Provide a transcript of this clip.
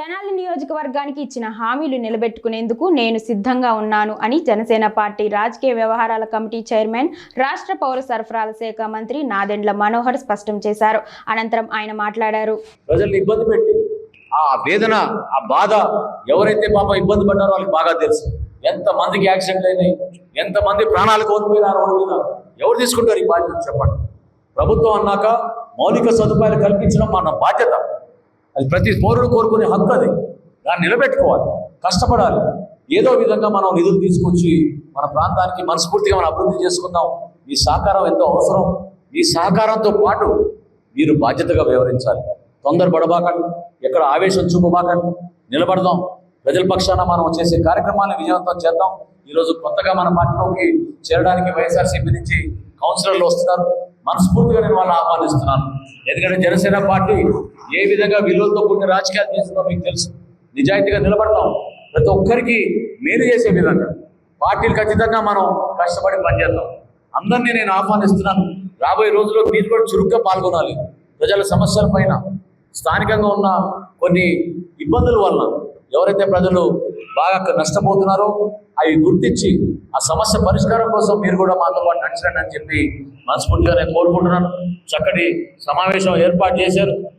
తెనాలి నియోజకవర్గానికి ఇచ్చిన హామీలు నిలబెట్టుకునేందుకు నేను సిద్ధంగా ఉన్నాను అని జనసేన పార్టీ రాజకీయ వ్యవహారాల కమిటీ చైర్మన్ రాష్ట్ర పౌర సరఫరాల శాఖ మంత్రి నాదెండ్ల మనోహర్ స్పష్టం చేశారు. అనంతరం ఆయన మాట్లాడారు. ప్రజల్ని ఇబ్బంది పెట్టి ఆ వేదన ఆ బాధ ఎవరైతే పాప ఇబ్బంది పడ్డారో వాళ్ళకి బాగా తెలుసు. ఎంత మందికి యాక్సిడెంట్ అయినాయి ఎంత మంది ప్రాణాలు కోల్పోయినారు మీద ఎవరు తీసుకుంటారు ఈ బాధ్యత చెప్పండి. ప్రభుత్వం అన్నాక మౌలిక సదుపాయాలు కల్పించడం మన బాధ్యత. అది ప్రతి పౌరుడు కోరుకునే హక్కు అది. దాన్ని నిలబెట్టుకోవాలి కష్టపడాలి. ఏదో విధంగా మనం నిధులు తీసుకొచ్చి మన ప్రాంతానికి మనస్ఫూర్తిగా మనం అభివృద్ధి చేసుకుందాం. మీ సహకారం ఎంతో అవసరం. మీ సహకారంతో పాటు మీరు బాధ్యతగా వ్యవహరించాలి. తొందరపడబాకండి ఎక్కడ ఆవేశం చూపబాకండి. నిలబడదాం. ప్రజల పక్షాన మనం చేసే కార్యక్రమాలను విజయవంతం చేద్దాం. ఈరోజు కొత్తగా మన పార్టీలోకి చేరడానికి వైఎస్ఆర్సీపీ నుంచి కౌన్సిలర్లు వస్తున్నారు. మనస్ఫూర్తిగా నేను వాళ్ళని ఆహ్వానిస్తున్నాను. ఎందుకంటే జనసేన పార్టీ ఏ విధంగా విలువలతో కూడిన రాజకీయాలు చేస్తుందో మీకు తెలుసు. నిజాయితీగా నిలబడతాం. ప్రతి ఒక్కరికి మేలు చేసే విధంగా పార్టీలు ఖచ్చితంగా మనం కష్టపడి పనిచేద్దాం. అందరినీ నేను ఆహ్వానిస్తున్నాను. రాబోయే రోజుల్లో మీరు కూడా చురుగ్గా పాల్గొనాలి. ప్రజల సమస్యల పైన స్థానికంగా ఉన్న కొన్ని ఇబ్బందుల వల్ల ఎవరైతే ప్రజలు బాగా నష్టపోతున్నారో అవి గుర్తించి ఆ సమస్య పరిష్కారం కోసం మీరు కూడా మాతో పాటు నడిచిరండి అని చెప్పి మనస్ఫూర్తిగా నేను కోరుకుంటున్నాను. చక్కటి సమావేశం ఏర్పాటు చేశారు.